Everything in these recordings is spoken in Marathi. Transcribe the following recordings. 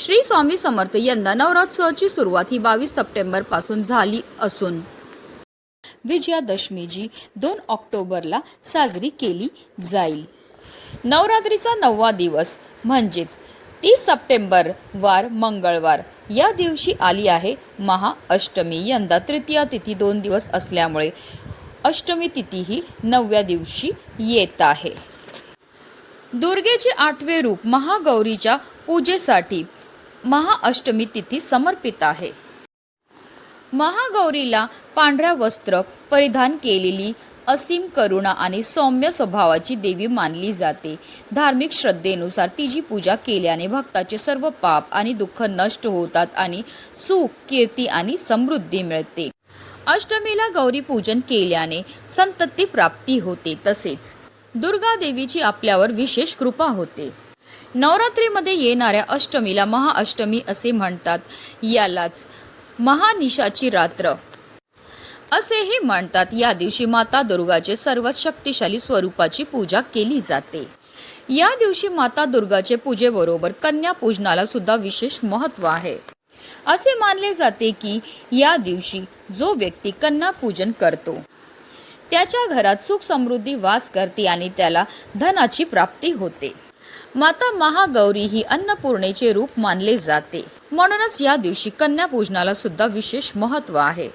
श्री स्वामी समर्थ यंदा नवरात्रोत्सवाची सुरुवात ही बावीस सप्टेंबरपासून झाली असून. विजयादशमी जी दोन ऑक्टोबरला साजरी केली जाईल. नवरात्रीचा नववा दिवस म्हणजेच तीस सप्टेंबर वार मंगळवार. या दिवशी आली आहे महाअष्टमी. यंदा तृतीया तिथी दोन दिवस असल्यामुळे अष्टमी तिथी ही नवव्या दिवशी येत आहे. दुर्गेचे आठवे रूप महागौरीच्या पूजेसाठी महाअष्टमी तिथी समर्पित आहे. महागौरीला पांढऱ्या वस्त्र परिधान केलेली असीम करुणा आणि सौम्य स्वभावाची देवी मानली जाते. धार्मिक श्रद्धेनुसार तिची पूजा केल्याने भक्ताचे सर्व पाप आणि दुःख नष्ट होतात आणि सुख कीर्ती आणि समृद्धी मिळते. अष्टमीला गौरी पूजन केल्याने संतती प्राप्ती होते तसेच दुर्गा देवीची आपल्यावर विशेष कृपा होते. नवरात्रीमध्ये येणाऱ्या अष्टमीला महाअष्टमी असे म्हणतात. यालाच महानिशाची रात्र असेही म्हणतात. या दिवशी माता दुर्गाचे सर्वात शक्तिशाली स्वरूपाची पूजा केली जाते. या दिवशी माता दुर्गाचे पूजेबरोबर कन्या पूजनाला सुद्धा विशेष महत्त्व आहे. असे मानले जाते की या दिवशी जो व्यक्ती कन्या पूजन करतो त्याच्या घरात सुख समृद्धी वास करते आणि त्याला धनाची प्राप्ती होते. माता महागौरी ही अन्नपूर्णेचे रूप मानले जाते. म्हणूनच या दिवशी कन्या पूजनाला सुद्धा विशेष महत्त्व आहे.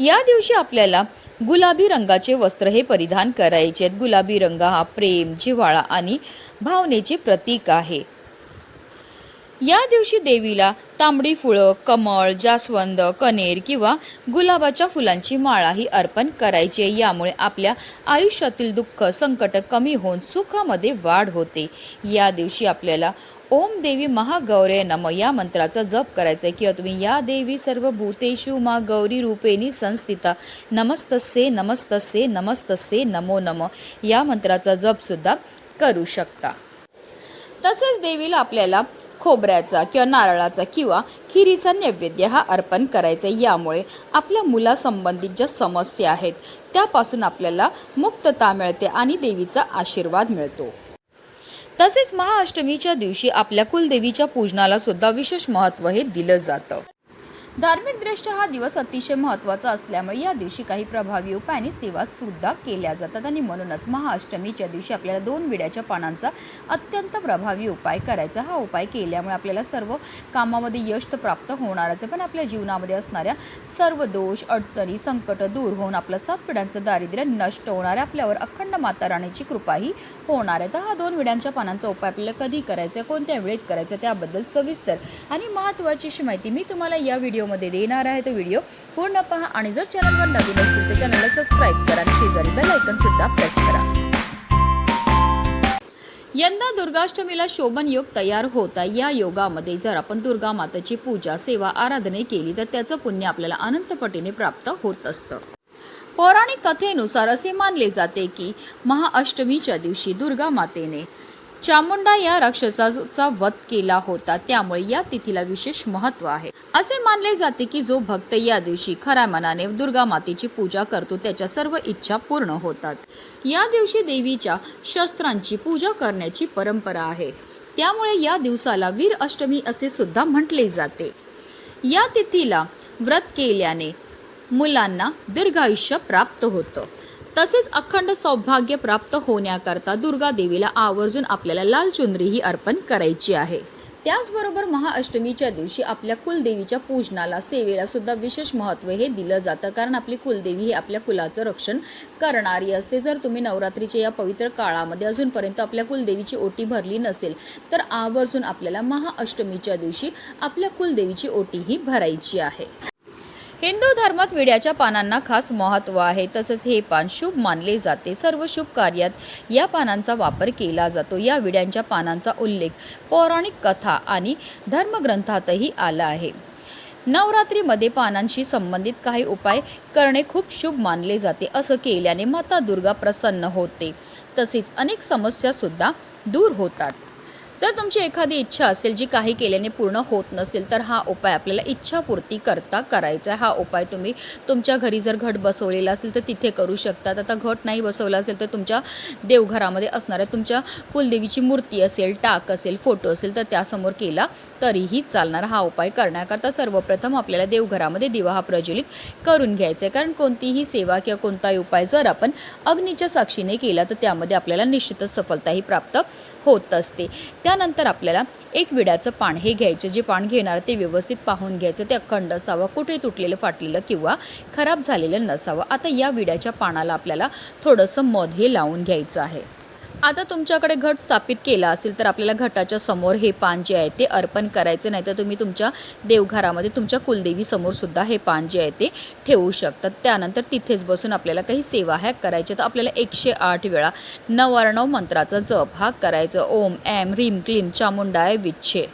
या दिवशी आपल्याला गुलाबी रंगाचे वस्त्र हे परिधान करायचे आहेत. गुलाबी रंग हा प्रेम जिव्हाळा आणि भावनेचे प्रतीक आहे. या दिवशी देवीला तांबडी फुलं कमळ जास्वंद कनेर किंवा गुलाबाच्या फुलांची माळाही अर्पण करायची. आहे यामुळे आपल्या आयुष्यातील दुःख संकट कमी होऊन सुखामध्ये वाढ होते. या दिवशी आपल्याला ओम देवी महागौरे नम या मंत्राचा जप करायचा आहे. किंवा तुम्ही या देवी सर्व भूतेषु मा गौरी रूपेणी संस्थिता नमस्तसे नमस्तसे नमस्तसे नमो नम या मंत्राचा जपसुद्धा करू शकता. तसेच देवीला आपल्याला खोबऱ्याचा किंवा नारळाचा किंवा खिरीचा नैवेद्य हा अर्पण करायचा यामुळे आपल्या मुलासंबंधित ज्या समस्या आहेत त्यापासून आपल्याला मुक्तता मिळते आणि देवीचा आशीर्वाद मिळतो. तसेच महाअष्टमीच्या दिवशी आपल्या कुलदेवीच्या पूजनाला सुद्धा विशेष महत्त्व हे दिलं जातं. धार्मिकदृष्ट्या हा दिवस अतिशय महत्त्वाचा असल्यामुळे या दिवशी काही प्रभावी उपाय आणि सेवा सुद्धा केल्या जातात. आणि म्हणूनच महाअष्टमीच्या दिवशी आपल्याला दोन विड्याच्या पानांचा अत्यंत प्रभावी उपाय करायचा. हा उपाय केल्यामुळे आपल्याला सर्व कामामध्ये यश तर प्राप्त होणारच आहे. पण आपल्या जीवनामध्ये असणाऱ्या सर्व दोष अडचणी संकट दूर होऊन आपलं सात पिढ्यांचं दारिद्र्य नष्ट होणार आहे. आपल्यावर अखंड माता राणीची कृपाही होणार आहे. तर हा दोन विड्यांच्या पानांचा उपाय आपल्याला कधी करायचा आहे? कोणत्या वेळेत करायचा आहे? त्याबद्दल सविस्तर आणि महत्त्वाची अशी माहिती मी तुम्हाला या व्हिडिओमध्ये देणार आहे तो व्हिडिओ पूर्ण पहा आणि जर चॅनलवर नवीन असतील तर चॅनलला सबस्क्राईब करा आणि शेजारी बेल सुद्धा प्रेस करा. यंदा दुर्गाष्टमीला शोभन योग तयार होता या योगामध्ये जर आपण दुर्गा मातेची पूजा सेवा आराधने केली तर त्याचं पुण्य आपल्याला अनंतपटीने प्राप्त होत असतं. पौराणिक कथेनुसार असे मानले जाते की महाअष्टमीच्या दिवशी दुर्गा मातेने चामुंडा या राक्षसाचा वध केला होता. त्यामुळे या तिथीला विशेष महत्त्व आहे. असे मानले जाते की जो भक्त या दिवशी खऱ्या मनाने दुर्गा मातेची पूजा करतो त्याच्या सर्व इच्छा पूर्ण होतात. या दिवशी देवीच्या शस्त्रांची पूजा करण्याची परंपरा आहे. त्यामुळे या दिवसाला वीर अष्टमी असे सुद्धा म्हटले जाते. या तिथीला व्रत केल्याने मुलांना दीर्घायुष्य प्राप्त होतं. तसेच अखंड सौभाग्य प्राप्त होण्याकरता दुर्गा देवीला आवर्जून आपल्याला लाल चुनरीही अर्पण करायची आहे. त्याचबरोबर महाअष्टमीच्या दिवशी आपल्या कुलदेवीच्या पूजनाला सेवेला सुद्धा विशेष महत्त्व हे दिलं जातं. कारण आपली कुलदेवी ही आपल्या कुलाचं रक्षण करणारी असते. जर तुम्ही नवरात्रीच्या या पवित्र काळामध्ये अजूनपर्यंत आपल्या कुलदेवीची ओटी भरली नसेल तर आवर्जून आपल्याला महाअष्टमीच्या दिवशी आपल्या कुलदेवीची ओटी ही भरायची आहे. हिंदू धर्मात विड्याच्या पानांना खास महत्त्व आहे. तसेच हे पान शुभ मानले जाते. सर्व शुभ कार्यात या पानांचा वापर केला जातो. या विड्यांच्या पानांचा उल्लेख पौराणिक कथा आणि धर्मग्रंथातही आला आहे. नवरात्रीमध्ये पानांशी संबंधित काही उपाय करणे खूप शुभ मानले जाते. असं केल्याने माता दुर्गा प्रसन्न होते. तसेच अनेक समस्यासुद्धा दूर होतात. जर तुमची एखादी इच्छा असेल जी काही केल्याने पूर्ण होत नसेल तर हा उपाय आपल्याला इच्छापूर्ती करता करायचा आहे. हा उपाय तुम्ही तुमच्या घरी जर घट बसवलेला असेल तर तिथे करू शकतात. आता घट नाही बसवला असेल तर तुमच्या देवघरामध्ये असणाऱ्या तुमच्या कुलदेवीची मूर्ती असेल टाक असेल फोटो असेल तर त्यासमोर केला तरीही चालणार. हा उपाय करण्याकरता सर्वप्रथम आपल्याला देवघरामध्ये दिवा हा प्रज्वलित करून घ्यायचा आहे. कारण कोणतीही सेवा किंवा कोणताही उपाय जर आपण अग्नीच्या साक्षीने केला तर त्यामध्ये आपल्याला निश्चितच सफलताही प्राप्त होत असते. त्या त्यानंतर आपल्याला एक विड्याचं पान हे घ्यायचं. जे पान घेणार ते व्यवस्थित पाहून घ्यायचं. ते अखंड असावं कुठे तुटलेलं फाटलेलं किंवा खराब झालेलं नसावं. आता या विड्याच्या पानाला आपल्याला थोडंसं मध हे लावून घ्यायचं आहे. आता तुमच्याकडे घट स्थापित केला असेल तर आपल्याला घटाच्या समोर हे पान जे आहे ते अर्पण करायचे नाही तर तुम्ही तुमच्या देवघरामध्ये तुमच्या कुलदेवीसमोर सुद्धा हे पान जे आहे ते ठेवू शकतात. त्यानंतर तिथेच बसून आपल्याला काही सेवा ह्या करायच्या तर आपल्याला एकशे आठ वेळा नवारणव मंत्राचा जप हा करायचा. ओम एम ह्रीम क्लीम चामुंडाय विच्छे.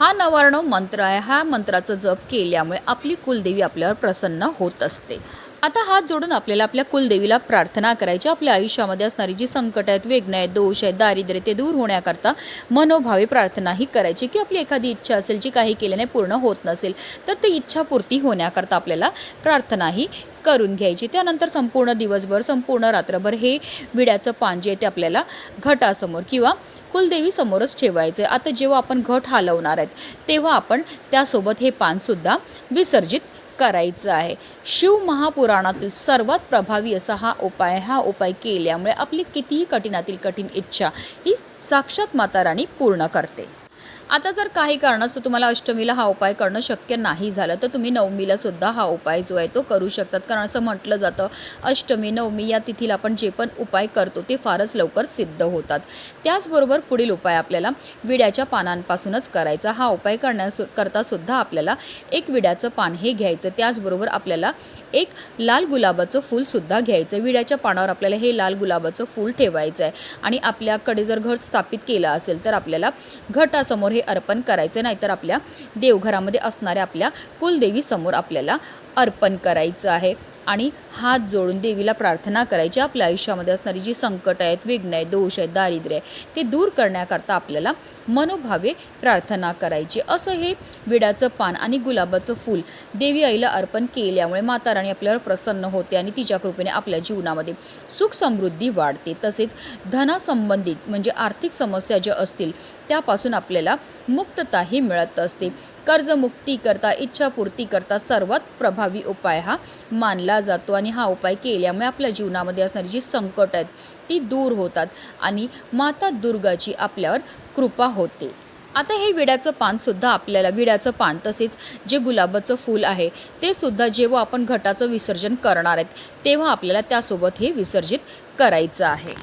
हा नवार्णव मंत्र आहे. हा मंत्राचा जप केल्यामुळे आपली कुलदेवी आपल्यावर प्रसन्न होत असते. आता हात जोडून आपल्याला आपल्या कुलदेवीला प्रार्थना करायची. आपल्या आयुष्यामध्ये असणारी जी संकट आहेत वेगणं आहेत दोष आहेत दारिद्र्य ते दूर होण्याकरता मनोभावे प्रार्थना ही करायची. की आपली एखादी इच्छा असेल जी काही केल्याने पूर्ण होत नसेल तर ती इच्छापूर्ती होण्याकरता आपल्याला प्रार्थनाही करून घ्यायची. त्यानंतर संपूर्ण दिवसभर संपूर्ण रात्रभर हे विड्याचं पान जे आहे ते आपल्याला घटासमोर किंवा कुलदेवी समोरच ठेवायचं. आता जेव्हा आपण घट हलवणार आहेत तेव्हा आपण त्यासोबत हे पानसुद्धा विसर्जित करायचं आहे. शिव महापुराणातील सर्वात प्रभावी असा हा उपाय हा उपाय केल्यामुळे आपली कितीही कठीणातील कठीण इच्छा ही साक्षात माता राणी पूर्ण करते. आता जर काही कारणास्तव तुम्हाला अष्टमीला हा उपाय करणं शक्य नाही झालं तर तुम्ही नवमीला सुद्धा हा उपाय जो आहे तो करू शकतात. कारण असं म्हटलं जातं अष्टमी नवमी या तिथीला आपण जे पण उपाय करतो ते फारच लवकर सिद्ध होतात. त्याचबरोबर पुढील उपाय आपल्याला विड्याच्या पानांपासूनच करायचा. हा उपाय करण्यास करता सुद्धा आपल्याला एक विड्याचं पान हे घ्यायचं. त्याचबरोबर आपल्याला एक लाल गुलाबाचं फूल सुद्धा घ्यायचं विड्याच्या पानावर आपल्याला हे लाल गुलाबाचं फूल ठेवायचं आहे आणि आपल्याकडे जर घट स्थापित केलं असेल तर आपल्याला घटासमोर हे अर्पण करायचं नाहीतर आपल्या देवघरामध्ये असणाऱ्या आपल्या कुलदेवी समोर आपल्याला अर्पण करायचं आहे. आणि हात जोडून देवीला प्रार्थना करायची. आपल्या आयुष्यामध्ये असणारी जी संकट आहेत विघ्न आहेत दोष आहेत दारिद्र्य आहे ते दूर करण्याकरता आपल्याला मनोभावे प्रार्थना करायची. असं हे विड्याचं पान आणि गुलाबाचं फूल देवी आईला अर्पण केल्यामुळे माता राणी आपल्यावर प्रसन्न होते आणि तिच्या कृपेने आपल्या जीवनामध्ये सुख समृद्धी वाढते. तसेच धनासंबंधित म्हणजे आर्थिक समस्या ज्या असतील त्यापासून आपल्याला मुक्तताही मिळत असते. कर्जमुक्ती करता इच्छापूर्ती करता सर्वात प्रभावी उपाय हा मानला जातो आणि हा उपाय केल्यामुळे आपल्या जीवनामध्ये असणारी जी संकट आहेत ती दूर होतात आणि माता दुर्गाची आपल्यावर कृपा होते. आता हे विड्याचं पानसुद्धा आपल्याला विड्याचं पान तसेच जे गुलाबाचं फूल आहे ते सुद्धा जेव्हा आपण घटाचं विसर्जन करणार आहेत तेव्हा आपल्याला त्यासोबत हे विसर्जित करायचं आहे.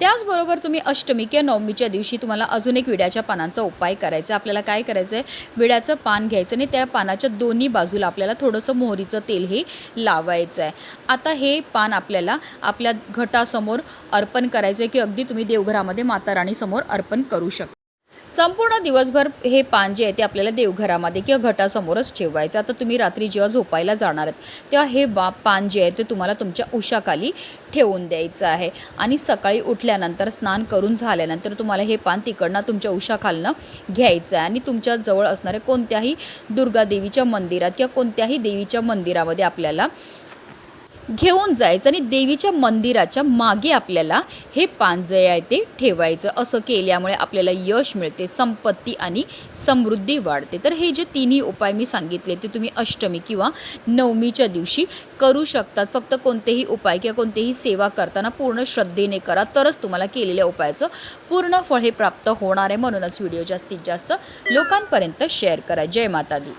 त्याचबरोबर तुम्ही अष्टमी किंवा नवमीच्या दिवशी तुम्हाला अजून एक विड्याच्या पानांचा उपाय करायचा आहे. आपल्याला काय करायचं आहे विड्याचं पान घ्यायचं आणि त्या पानाच्या दोन्ही बाजूला आपल्याला थोडंसं मोहरीचं तेल हे लावायचं आहे आता हे पान आपल्याला आपल्या घटासमोर अर्पण करायचं आहे की अगदी तुम्ही देवघरामध्ये माता राणीसमोर अर्पण करू शकता. संपूर्ण दिवसभर हे पान जे आहे ते आपल्याला देवघरामध्ये किंवा घटासमोरच ठेवायचं. आता तुम्ही रात्री जेव्हा झोपायला जाणार आहेत तेव्हा हे बा पान जे आहे ते तुम्हाला तुमच्या उशाखाली ठेवून द्यायचं आहे. आणि सकाळी उठल्यानंतर स्नान करून झाल्यानंतर तुम्हाला हे पान तिकडनं तुमच्या उशाखालनं घ्यायचं आहे. आणि तुमच्या जवळ असणाऱ्या कोणत्याही दुर्गा देवीच्या मंदिरात किंवा कोणत्याही देवीच्या मंदिरामध्ये आपल्याला घेऊन जायचं आणि देवीच्या मंदिराच्या मागे आपल्याला हे पांजळे आहे ते ठेवायचं. असं केल्यामुळे आपल्याला यश मिळते संपत्ती आणि समृद्धी वाढते. तर हे जे तिन्ही उपाय मी सांगितले ते तुम्ही अष्टमी किंवा नवमीच्या दिवशी करू शकतात. फक्त कोणतेही उपाय किंवा कोणतेही सेवा करताना पूर्ण श्रद्धेने करा तरच तुम्हाला केलेल्या उपायाचं पूर्ण फळ हे प्राप्त होणार आहे. म्हणूनच व्हिडिओ जास्तीत जास्त लोकांपर्यंत शेअर करा. जय माता दी